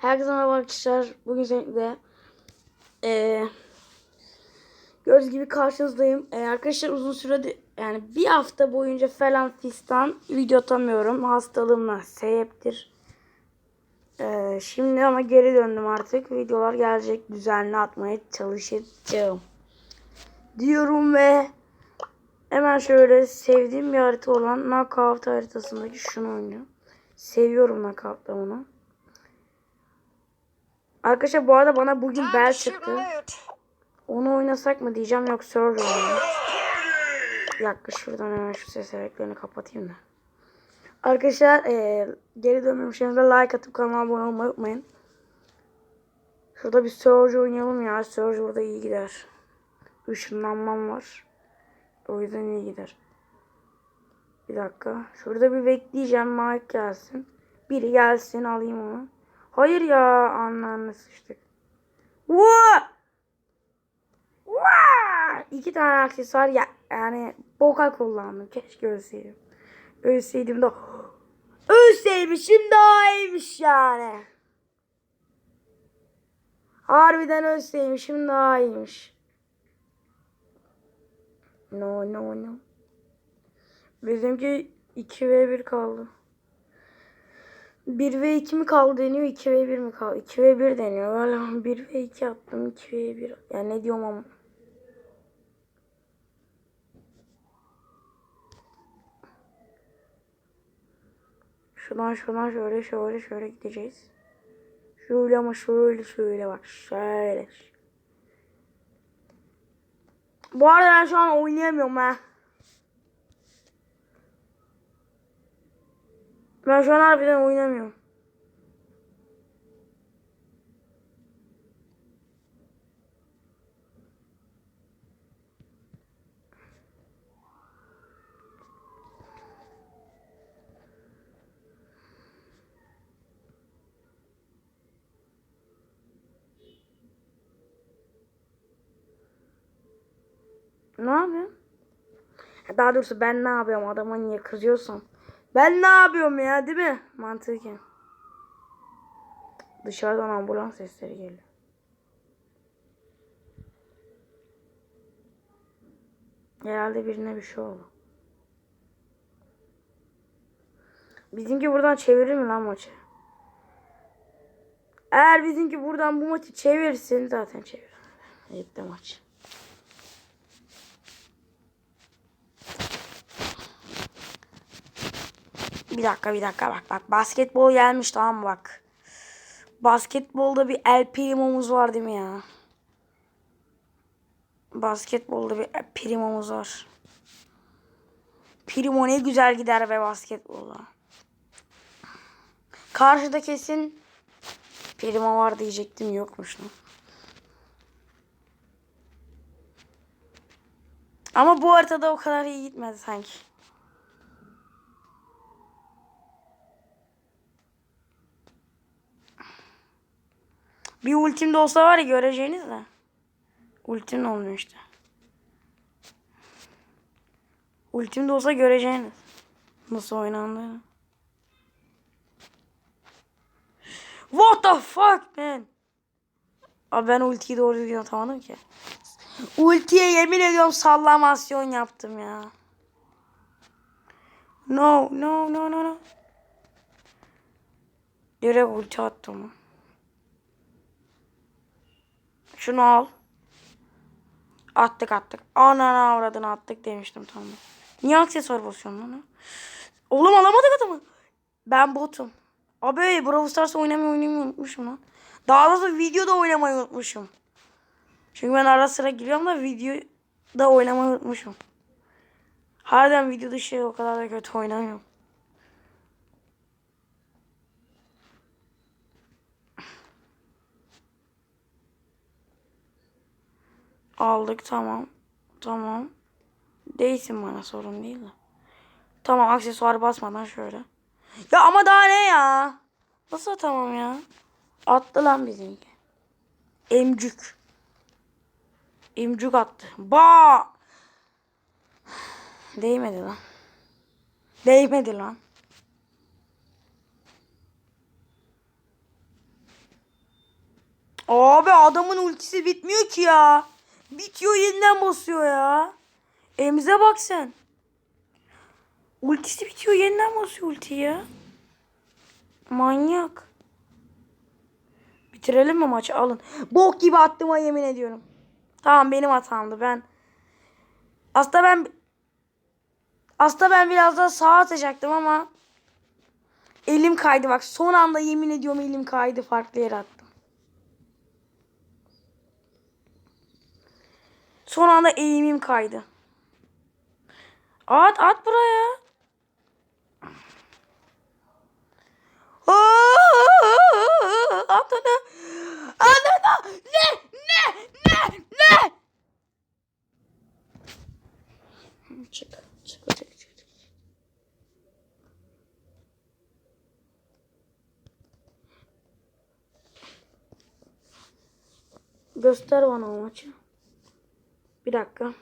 Herkese merhaba arkadaşlar. Bugün seninle eee gördüğünüz gibi karşınızdayım. Eee, arkadaşlar uzun süredir yani bir hafta boyunca falan fistan video atamıyorum. Hastalığımla sebeptir. Eee, şimdi ama geri döndüm artık. Videolar gelecek. Düzenli atmaya çalışacağım. Diyorum ve hemen şöyle sevdiğim bir harita olan Knockout haritasındaki şunu oynuyorum. Seviyorum Knockout'ta onu. Arkadaşlar bu arada bana bugün bel çıktı. Onu oynasak mı diyeceğim yok. Bir dakika şuradan hemen şu ses efektlerini kapatayım da. Arkadaşlar eee geri dönmemişseniz like atıp kanalıma abone olmayı unutmayın. Şurada bir Surge oynayalım ya. Surge burada iyi gider. Işınlanmam var. O yüzden iyi gider. Bir dakika. Şurada bir bekleyeceğim. Mike gelsin. Biri gelsin alayım onu. Hayır ya anlarını sıçtık. Vaa! Vaa! İki tane aksesuar ya yani boka kullandım. Keşke ölseydim. Ölseydim de ölseymişim daha iyiymiş yani. Harbiden ölseymişim daha iyiymiş. No no no. Bizimki 2 ve 1 kaldı. 1 ve 2 mi kaldı deniyor 2 ve 1 mi kaldı? 2 ve 1 deniyor. Valla 1 ve 2 attım 2 ve 1. Yani ne diyorum ama. Şuradan şuradan şöyle şöyle şöyle gideceğiz. Şöyle ama şöyle şöyle bak şöyle. Bu arada ben şu an oynayamıyorum ha. Ben şu an harbiden oynamıyorum. Ne yapıyorsun? Daha doğrusu ben ne yapıyorum adama niye kızıyorsam. Ben ne yapıyorum ya değil mi? Mantıken. Dışarıdan ambulans sesleri geliyor. Herhalde birine bir şey oldu. Bizimki buradan çevirir mi lan maçı? Eğer bizimki buradan bu maçı çevirsin zaten çevir. Gitti maç. Bir dakika bir dakika bak bak basketbol gelmiş tamam mı bak. Basketbolda bir El Primo'muz var değil mi ya? Basketbolda bir El Primo'muz var. Primo ne güzel gider be basketbolda. Karşıda kesin Primo var diyecektim yokmuş lan. Ama bu haritada o kadar iyi gitmedi sanki. Bir ultim de olsa var ya göreceğiniz de. Ultim olmuyor işte. Ultim de olsa göreceğiniz. Nasıl oynandığını. What the fuck man? Abi ben ultiyi doğru düzgün atamadım ki. Ultiye yemin ediyorum sallamasyon yaptım ya. No no no no no. Direkt ulti attım. Şunu al. Attık attık. Anana avradını attık demiştim tamam. Niye aksesuar basıyorsun lan? Oğlum alamadık adamı. Ben botum. Abi Brawl Stars oynamayı oynamayı unutmuşum lan. Daha doğrusu videoda oynamayı unutmuşum. Çünkü ben ara sıra giriyorum da videoda oynamayı unutmuşum. Harbiden video dışı o kadar da kötü oynamıyorum. Aldık tamam. Tamam. Değilsin bana sorun değil de. Tamam aksesuar basmadan şöyle. Ya ama daha ne ya? Nasıl tamam ya? Attı lan bizimki. Emcük. Emcük attı. Ba! Değmedi lan. Değmedi lan. Abi adamın ultisi bitmiyor ki ya. Bitiyor yeniden basıyor ya. Elimize bak sen. Ultisi bitiyor yeniden basıyor ultiyi ya. Manyak. Bitirelim mi maçı alın. Bok gibi attım ha yemin ediyorum. Tamam benim hatamdı ben. Aslında ben aslında ben biraz daha sağa atacaktım ama elim kaydı bak. Son anda yemin ediyorum elim kaydı farklı yere attım. Son anda eğimim kaydı. At at buraya. At onu. At onu. Ne? Ne? Ne? Ne? Çık. Çık. Çık. Göster bana o maçı. Bir dakika.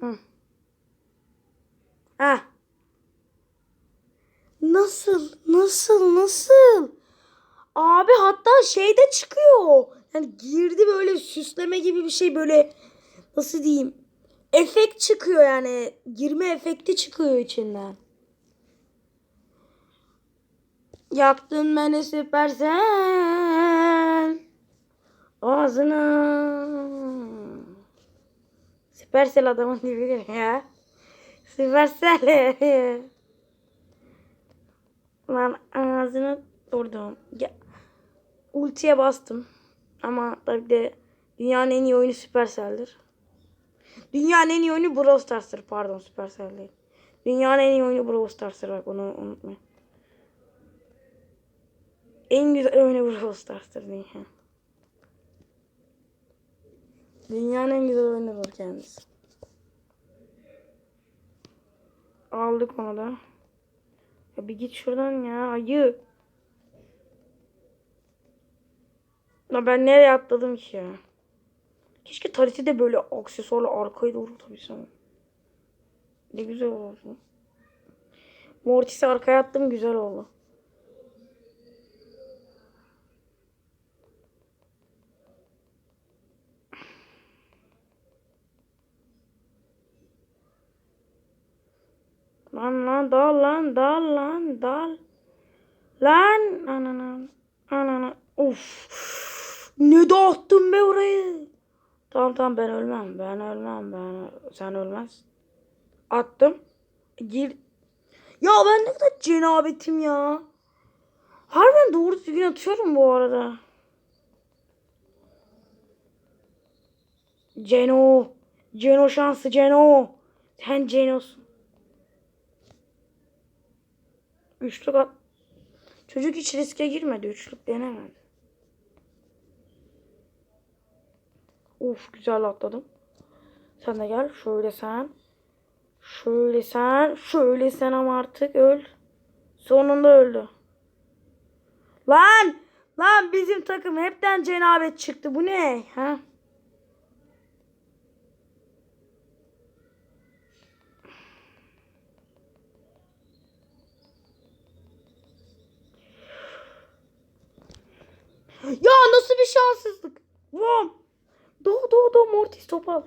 Hı. Ha. Nasıl? Nasıl? Nasıl? Abi hatta şey de çıkıyor. Yani girdi böyle süsleme gibi bir şey böyle nasıl diyeyim? Efekt çıkıyor yani. Girme efekti çıkıyor içinden. Yaktın beni süpersen. Ağzına. Süpersel adamın dibidir ya. Süpersel. Lan ağzını vurdum. Ya. Ultiye bastım. Ama tabii de dünyanın en iyi oyunu Supercell'dir. Dünyanın en iyi oyunu Brawl Stars'tır. Pardon Supercell değil. Dünyanın en iyi oyunu Brawl Stars'tır. Bak onu unutmayın. En güzel oyunu Brawl Stars'tır dünya. Dünyanın en güzel oyunudur kendisi. Aldık onu da. Ya bir git şuradan ya ayı. La ben nereye atladım ki ya? Keşke tarihte de böyle aksesuarla arkaya doğru tabiysem. Ne güzel oldu. Mortis'i arkaya attım güzel oldu. Lan lan dal lan dal lan dal. Lan anana anana of. Ne dağıttın be orayı. Tamam tamam ben ölmem. Ben ölmem. Ben sen ölmez. Attım. Gir. Ya ben ne kadar cenabetim ya. Harbiden doğru düzgün atıyorum bu arada. Ceno. Ceno şansı Ceno. Sen Ceno'sun. Üçlük at. Çocuk hiç riske girmedi. Üçlük denemedi. Uf güzel atladım. Sen de gel. Şöyle sen. Şöyle sen. Şöyle sen ama artık öl. Sonunda öldü. Lan! Lan bizim takım hepten cenabet çıktı. Bu ne? Ha? Ya nasıl bir şanssızlık? Vom. Do do do Mortis top al.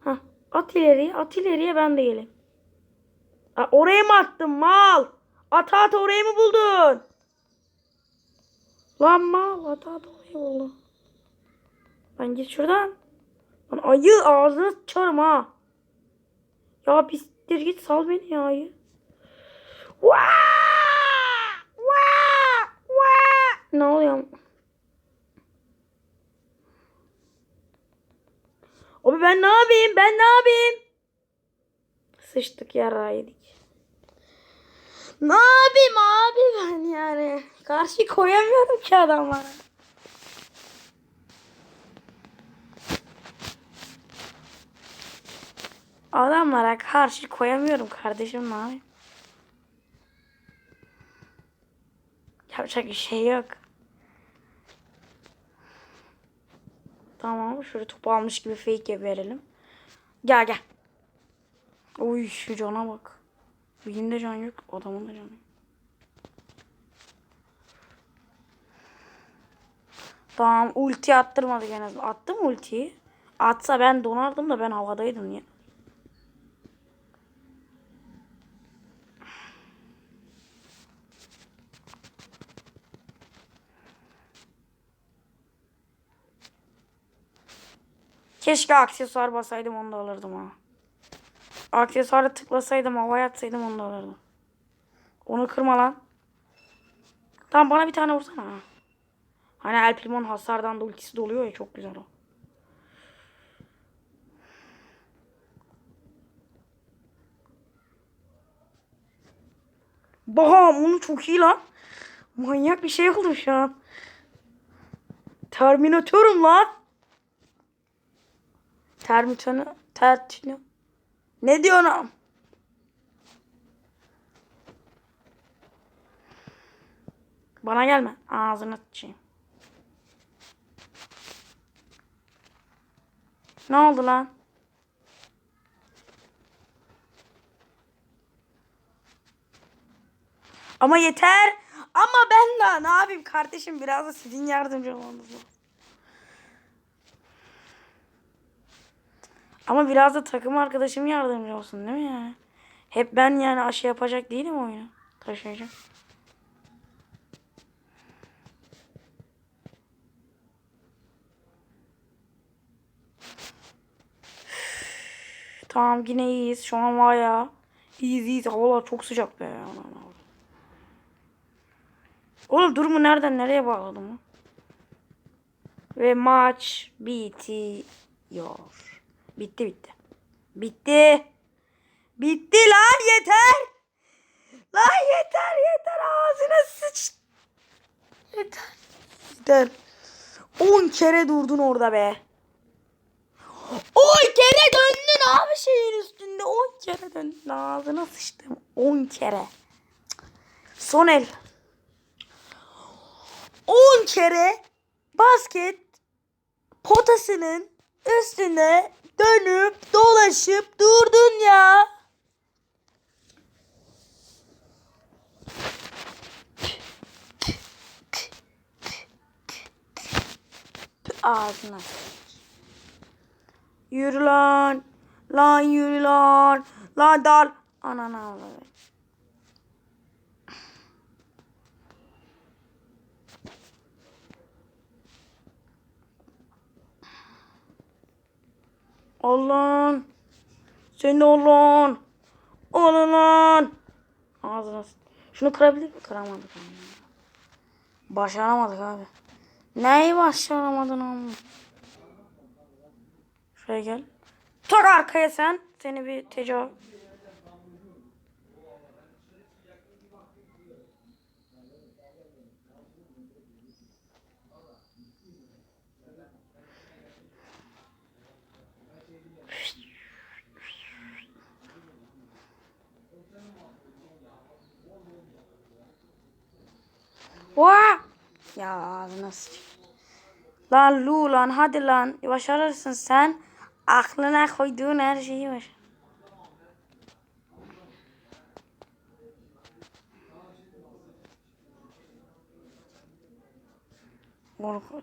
Ha, at ileriye, at ileriye ben de geleyim. Ha, oraya mı attın mal? At at orayı mı buldun? Lan mal at at orayı buldun. Ben git şuradan. Lan ayı ağzına sıçarım ha. Ya pistir git sal beni ya ayı. Vaa! Vaa! Vaa! Ne oluyor? Abi ben ne yapayım? Ben ne yapayım? Sıçtık yara yedik. Ne yapayım abi ben yani? Karşı koyamıyorum ki adamlara. Adamlara karşı koyamıyorum kardeşim yapayım? Yapacak bir şey yok. Tamam şöyle topu almış gibi fake verelim. Gel gel. Uy şu cana bak. Bugün can yok. Adamın da canı yok. Tamam ulti attırmadık en azından. Attı mı ultiyi? Atsa ben donardım da ben havadaydım ya. Keşke aksesuar basaydım onu da alırdım ha. Aksesuara tıklasaydım havaya atsaydım onu da alırdım. Onu kırma lan. Tamam bana bir tane vursana. ha. Hani El Primo'nun hasardan da ultisi doluyor ya çok güzel o. Baham onu çok iyi lan. Manyak bir şey oldu şu an. Terminatörüm lan. Termitonu, tertino. Ne diyorsun? Bana gelme. Ağzına sıçayım. Ne oldu lan? Ama yeter. Ama ben de ne yapayım kardeşim biraz da sizin yardımcı olmanız lazım. Ama biraz da takım arkadaşım yardımcı olsun değil mi yani? Hep ben yani aşı yapacak değilim oyunu. Taşıyacak. Tamam yine iyiyiz. Şu an var ya. İyiyiz iyiyiz. Havalar çok sıcak be. Oğlum durumu nereden nereye bağladım? Ve maç bitiyor. Bitti bitti. Bitti. Bitti lan yeter. Lan yeter yeter ağzına sıç. Yeter. Yeter. 10 kere durdun orada be. 10 kere döndün abi şeyin üstünde. 10 kere döndün. Ağzına sıçtım. 10 kere. Son el. 10 kere basket potasının üstünde dönüp dolaşıp durdun ya. Ağzına. Yürü lan. Lan yürü lan. Lan dal. Anana avradı. Allah'ın. Sen de Allah'ın. Allah'ın. Ağzına. Şunu kırabilir mi? Kıramadık ama. Başaramadık abi. Neyi başaramadın ama? Şuraya gel. Tak arkaya sen. Seni bir tecavüz. Vaa! Ya ağzına sıçayım. Lan Lu lan hadi lan. Başarırsın sen. Aklına koyduğun her şeyi var.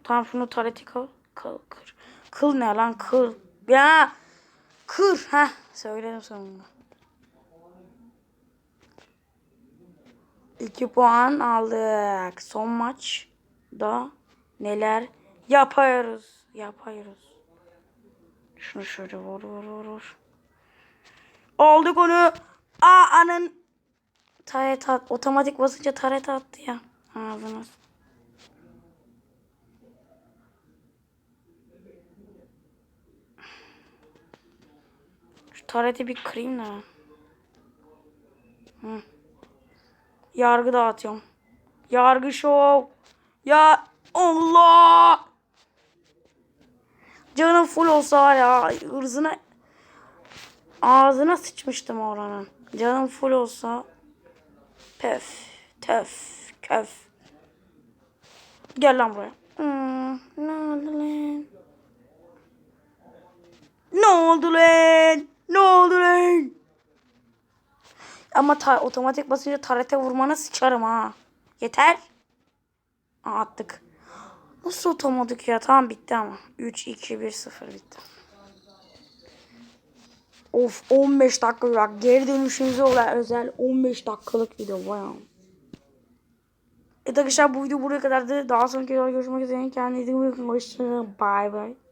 Tamam şunu tareti kıl. Kıl kır. Kıl ne lan kıl. Ya. Kır. ha söyledim sonunda. 2 puan aldık. Son maçda neler yapıyoruz? Yapıyoruz. Şunu şöyle vur vur vur vur. Aldık onu. Aa anın taret at. Otomatik basınca taret attı ya. Ağzına. Şu tareti bir kırayım da. Hı. Yargı dağıtıyorum. Yargı şov. Ya Allah. Canım full olsa ya ırzına ağzına sıçmıştım oranın. Canım full olsa pef töf köf. Gel lan buraya. Hmm, ne oldu lan? Ne oldu lan? Ne oldu lan? Ama ta- otomatik basınca tarete vurmana sıçarım ha. Yeter. Aa, attık. Nasıl otomatik ya? Tamam bitti ama. 3, 2, 1, 0 bitti. Of 15 dakika bak geri dönüşümüze olan özel 15 dakikalık video bayağı. Evet arkadaşlar bu video buraya kadardı. Daha sonraki videoda görüşmek üzere. Kendinize iyi bakın. Hoşçakalın. Bye bye.